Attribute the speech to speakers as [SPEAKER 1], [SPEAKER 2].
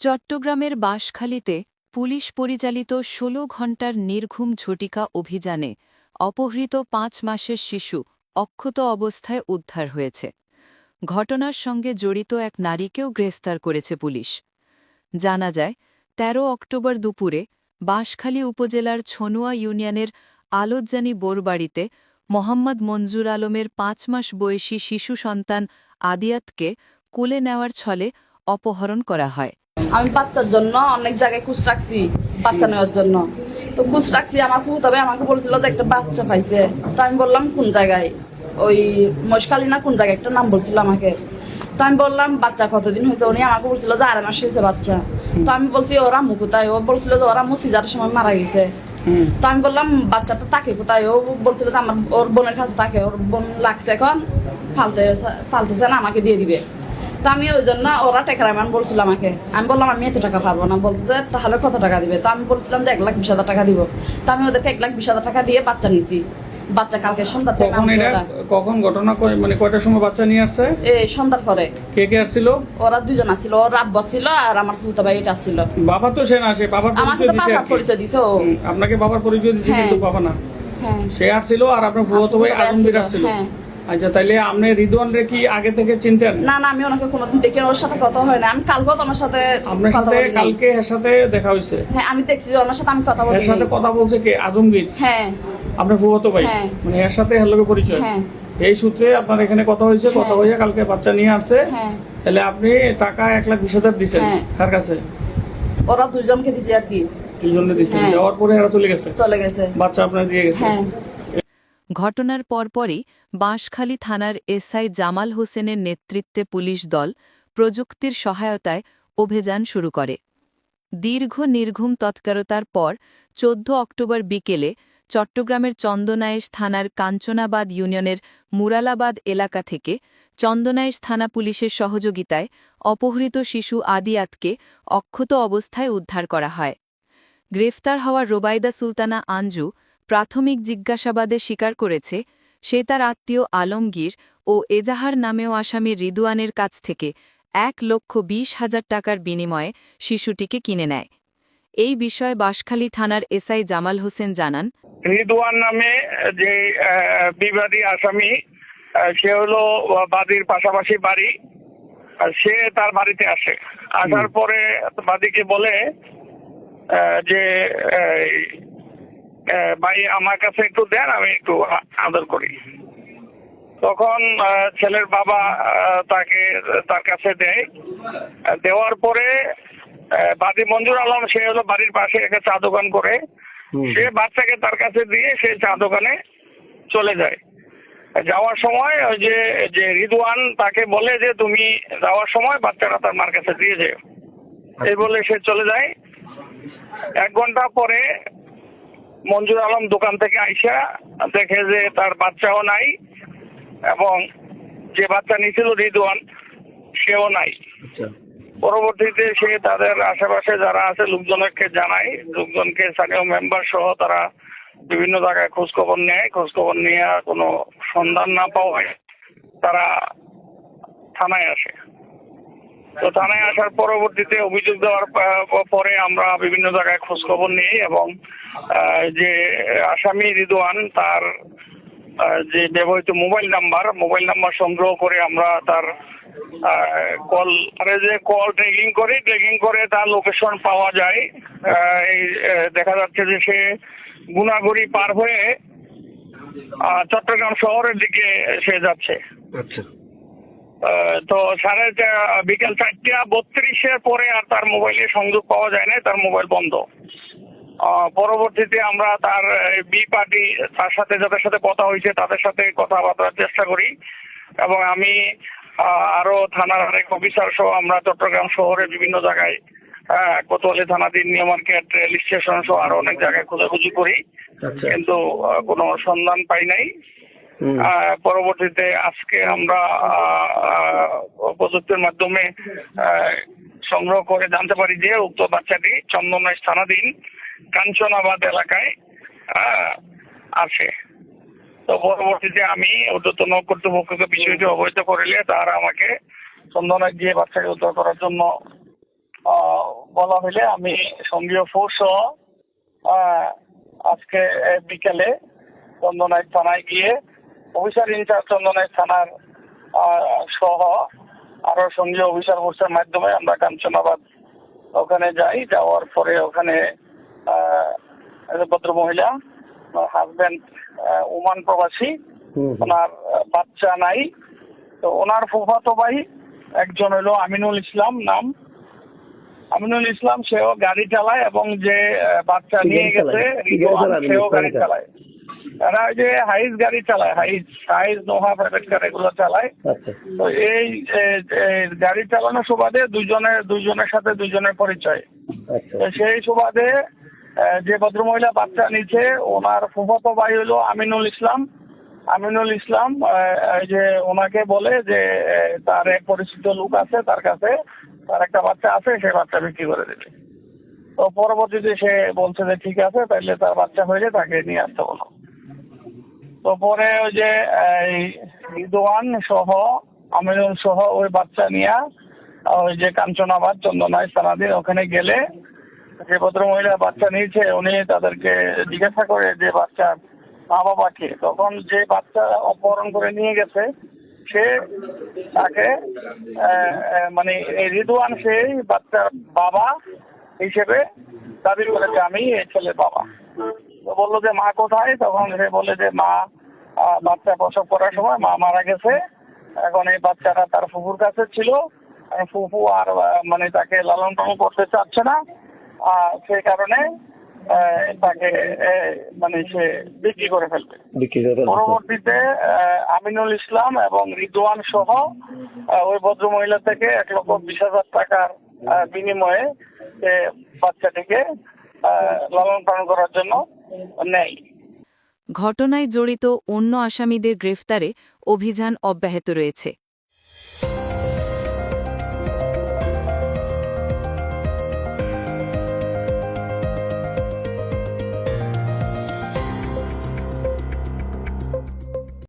[SPEAKER 1] চট্টগ্রামের বাঁশখালীতে পুলিশ পরিচালিত ১৬ ঘণ্টার নির্ঘুম ঝটিকা অভিযানে অপহৃত পাঁচ মাসের শিশু অক্ষত অবস্থায় উদ্ধার হয়েছে। ঘটনার সঙ্গে জড়িত এক নারীকেও গ্রেফতার করেছে পুলিশ। জানা যায় ১৩ অক্টোবর দুপুরে বাঁশখালী উপজেলার ছনুয়া ইউনিয়নের আলোজ্জানি বোরবাড়িতে মোহাম্মদ মঞ্জুর আলমের পাঁচ মাস বয়সী শিশু সন্তান আদিয়াতকে কুলে নেওয়ার ছলে অপহরণ করা হয়।
[SPEAKER 2] আমি বাচ্চার জন্য অনেক জায়গায় খুশ রাখছি বাচ্চা নেওয়ার জন্য। তো খুশ রাখছি আমার ফুফু তবে আমাকে বলছিল যে একটা বাচ্চা পাইছে। তো আমি বললাম কোন জায়গায়? ওই মশকালি না কোন জায়গায়? একটা নাম বলছিল আমাকে। তো আমি বললাম বাচ্চা কতদিন হয়েছে? উনি আমাকে বলছিল যে আড়াই মাস হয়েছে বাচ্চা। তো আমি বলছি ওরা মু কোথায়? ও বলছিল যে ওরা মুসিজার সময় মারা গেছে। তো আমি বললাম বাচ্চাটা তাকে কোথায়? ও বলছিল যে আমার ওর বোনের কাছে থাকে ওর বোন লাগছে এখন ফালতে ফালতেছে না আমাকে দিয়ে দিবে। তো আমি ওই জন্য ওরা টেকার আমি বলছিল আমাকে। আমি বললাম আমি এত টাকা পারব না। বলতেছে তাহলে কত টাকা দিবে? তো আমি বলছিলাম যে এক লাখ বিশ হাজার টাকা দিব। তো আমি ওদেরকে এক লাখ বিশ হাজার টাকা দিয়ে বাচ্চা নিছি। বাচ্চা কালকে সন্ধ্যা থেকে
[SPEAKER 3] কখন ঘটনা? মানে কয়টার সময় বাচ্চা নিয়ে আসছে?
[SPEAKER 2] এই সন্ধ্যার পরে।
[SPEAKER 3] কে কে আসছিল?
[SPEAKER 2] ওরা দুজন আসছিল ওর আব্বা ছিল আর আমার ফুলতা ভাই এটা আসছিল
[SPEAKER 3] বাবা তো সে না সে বাবার পরিচয় দিছে
[SPEAKER 2] বাবা পরিচয় দিছে?
[SPEAKER 3] আপনাকে বাবার পরিচয় দিছে
[SPEAKER 2] হ্যাঁ।
[SPEAKER 3] কিন্তু বাবা না।
[SPEAKER 2] হ্যাঁ।
[SPEAKER 3] সে আসছিল আর আপনার ফুয়াতো ভাই আজমগীর
[SPEAKER 2] আসছিল হ্যাঁ।
[SPEAKER 3] আচ্ছা তাইলে আপনি রিদওয়ান রে কি আগে থেকে চিনতেন?
[SPEAKER 2] না না আমি ওনাকে কোনোদিন দেখি ওর সাথে কথা হয় না আমি কালকেও তোমার সাথে
[SPEAKER 3] আপনার সাথে কালকে এর সাথে দেখা হয়েছে?
[SPEAKER 2] হ্যাঁ আমি দেখছি যে ওনার সাথে আমি কথা বলি
[SPEAKER 3] এর সাথে কথা বলছে কে? আজমগীর?
[SPEAKER 2] হ্যাঁ।
[SPEAKER 3] আপনার ফুয়াতো ভাই?
[SPEAKER 2] হ্যাঁ।
[SPEAKER 3] মানে এর সাথে এর লগে পরিচয়?
[SPEAKER 2] হ্যাঁ।
[SPEAKER 3] এই সূত্রে আপনার এখানে কথা হয়েছে কথা
[SPEAKER 2] হ্যাঁ।
[SPEAKER 3] হয়ে কালকে বাচ্চা নিয়ে আসছে।
[SPEAKER 2] হ্যাঁ।
[SPEAKER 3] তাহলে আপনি টাকা এক লাখ বিশ হাজার দিচ্ছেন
[SPEAKER 2] হ্যাঁ।
[SPEAKER 3] কার কাছে?
[SPEAKER 2] ওরা দুজনকে দিছে আর কি।
[SPEAKER 3] দুজনে
[SPEAKER 2] হ্যাঁ।
[SPEAKER 3] যাওয়ার পরে এরা চলে গেছে?
[SPEAKER 2] চলে গেছে।
[SPEAKER 3] বাচ্চা আপনার দিয়ে গেছে?
[SPEAKER 2] হ্যাঁ।
[SPEAKER 1] ঘটনার পরপরই বাঁশখালী থানার এসআই জামাল হোসেনের নেতৃত্বে পুলিশ দল প্রযুক্তির সহায়তায় অভিযান শুরু করে। দীর্ঘ নির্ঘুম তৎকারতার পর ১৪ অক্টোবর বিকেলে চট্টগ্রামের চন্দনায়েশ থানার কাঞ্চনাবাদ ইউনিয়নের মুরালাবাদ এলাকা থেকে চন্দনায়েশ থানা পুলিশের সহযোগিতায় অপহৃত শিশু আদিয়াতকে অক্ষত অবস্থায় উদ্ধার করা হয়। গ্রেফতার হওয়া রোবাইদা সুলতানা আঞ্জু প্রাথমিক জিজ্ঞাসাবাদে স্বীকার করেছে সে তার আত্মীয় আলমগীর ও এজাহার নামেও আসামি রিদুয়ানের কাছ থেকে এক লক্ষ বিশ হাজার টাকার বিনিময়ে শিশুটিকে কিনে নেয়। এই বিষয়ে বাঁশখালী থানার এসআই জামাল হোসেন জানান
[SPEAKER 4] রিদওয়ান নামে যে বিবাদী আসামি সে হলো বাদীর পাশাপাশি বাড়ি সে তার বাড়িতে আসে। আসার পরে বাদীকে বলে আহ, যে ভাই আমার কাছে একটু দেন আমি একটু আদর করি। তখন ছেলের বাবা তাকে তার কাছে দেয়। দেওয়ার পরে বাদী মঞ্জুর আলম সে হলো বাড়ির পাশে একটা চা দোকান করে। সে বাচ্চাকে তার কাছে দিয়ে সে চা দোকানে চলে যায়। যাওয়ার সময় ওই যে যে রিদওয়ান তাকে বলে যে তুমি যাওয়ার সময় বাচ্চাটা তার মার কাছে দিয়ে যেও। এই বলে সে চলে যায়। এক ঘণ্টা পরে মঞ্জুর আলম দোকান থেকে আইসা দেখে যে তার বাচ্চাও নাই এবং যে বাচ্চা নিয়েছিল রিদওয়ান সেও নাই। পরবর্তীতে সে তাদের আশেপাশে যারা আছে লোকজনকে জানায়। লোকজনকে স্থানীয় মেম্বার সহ তারা বিভিন্ন জায়গায় খোঁজখবর নেয়। খোঁজখবর নিয়ে কোনো সন্ধান না পাওয়ায় তারা থানায় আসে। তো থানায় আসার পরবর্তীতে অভিযোগ দেওয়ার পরে আমরা বিভিন্ন জায়গায় খোঁজ খবর নিই এবং যে আসামি রিদোয়ান তার যে ব্যবহৃত মোবাইল নাম্বার মোবাইল নাম্বার সংগ্রহ করে আমরা তার কল আরে যে কল ট্রেকিং করি ট্রেকিং করে তার লোকেশন পাওয়া যায়। এই দেখা যাচ্ছে যে সে গুনাগুড়ি পার হয়ে চট্টগ্রাম শহরের দিকে সে যাচ্ছে। আহ, তো সাড়ে বিকেল চারটা বত্রিশের পরে আর তার মোবাইলে সংযোগ পাওয়া যায় না তার মোবাইল বন্ধ। পরবর্তীতে আমরা তার বি পার্টি তার সাথে যাদের সাথে কথা হয়েছে তাদের সাথে কথাবার্তার চেষ্টা করি। এবং আমি আরও থানার অনেক অফিসার সহ আমরা চট্টগ্রাম শহরে বিভিন্ন জায়গায় হ্যাঁ কোতোয়ালি থানাধীন নিউ মার্কেট রেল স্টেশন সহ আরও অনেক জায়গায় খোঁজাখুঁজি করি। কিন্তু কোনো সন্ধান পাই নাই। পরবর্তীতে আজকে আমরা প্রযুক্তির মাধ্যমে সংগ্রহ করে জানতে পারি যে উক্ত বাচ্চাটি চন্দনাইশ থানাধীন কাঞ্চনাবাদ এলাকায় আছে। তো পরবর্তীতে আমি ঊর্ধ্বতন কর্তৃপক্ষকে বিষয়টি অবহিত করিলে তারা আমাকে চন্দনায় গিয়ে বাচ্চাকে উদ্ধার করার জন্য বলা হলে আমি সঙ্গীয় ফোর্স আজকে বিকেলে চন্দনাইশ থানায় গিয়ে অফিসার ইনচার্জ চন্দনাইশ থানার সহ আরও সঙ্গীয় অফিসার ফোর্সের মাধ্যমে আমরা কাঞ্চনাবাদ ওখানে যাই। যাওয়ার পরে ওখানে ভদ্র মহিলা হাজবেন্ড ওমান প্রবাসী ওনার বাচ্চা নাই। তো ওনার ফুফাতো ভাই একজন হলো আমিনুল ইসলাম নাম। আমিনুল ইসলাম সেও গাড়ি চালায় এবং যে বাচ্চা নিয়ে গেছে সেও গাড়ি চালায়। তারা ওই যে হাইস গাড়ি চালায় হাইস হাইস নোহা প্রাইভেট কার এগুলো চালায়।
[SPEAKER 5] আচ্ছা।
[SPEAKER 4] তো এই গাড়ি চালানোর সুবাদে দুইজনের দুইজনের সাথে দুইজনের পরিচয়।
[SPEAKER 5] আচ্ছা।
[SPEAKER 4] সেই সুবাদে যে ভদ্রমহিলা বাচ্চা নিচ্ছে ওনার ফুফাতো ভাই হলো আমিনুল ইসলাম। আমিনুল ইসলাম যে ওনাকে বলে যে তার এক পরিচিত লোক আছে তার কাছে তার একটা বাচ্চা আছে সে বাচ্চা বিক্রি করে দেবে। তো পরবর্তীতে সে বলছে যে ঠিক আছে তাহলে তার বাচ্চা হয়ে যায় তাকে নিয়ে আসতে বলো। পরে ওই যে রিদওয়ান সহ, আমিনুল সহ ওই বাচ্চা নিয়ে ওই যে কাঞ্চনাবাদ, চন্দনায় সারাদিন ওখানে গেলে যে ভদ্র মহিলা বাচ্চা নিয়েছে, উনি তাদেরকে জিজ্ঞাসা করে যে বাচ্চার মা বাবাকে। তখন যে বাচ্চা অপহরণ করে নিয়ে গেছে, সে তাকে মানে রিদওয়ান সেই বাচ্চার বাবা হিসেবে দাবি করেছে, আমি এই ছেলের বাবা। বলল যে মা কোথায়? তখন সে বলে যে মা বাচ্চা প্রসব করার সময় মা মারা গেছে। এখন এই বাচ্চাটা তার ফুফুর কাছে ছিল। ফুফু আর মানে তাকে লালন পালন করতে চাচ্ছে না। সেই কারণে তাকে মানে সে বিক্রি করে ফেলবে।
[SPEAKER 5] বিক্রি
[SPEAKER 4] পরবর্তীতে আমিনুল ইসলাম এবং রিদওয়ান সহ ওই ভদ্র মহিলা থেকে এক লক্ষ বিশ হাজার টাকার বিনিময়ে বাচ্চাটিকে লালন পালন করার জন্য নেয়
[SPEAKER 1] ঘটনায় জড়িত অন্য আসামিদের গ্রেফতারে অভিযান অব্যাহত রয়েছে।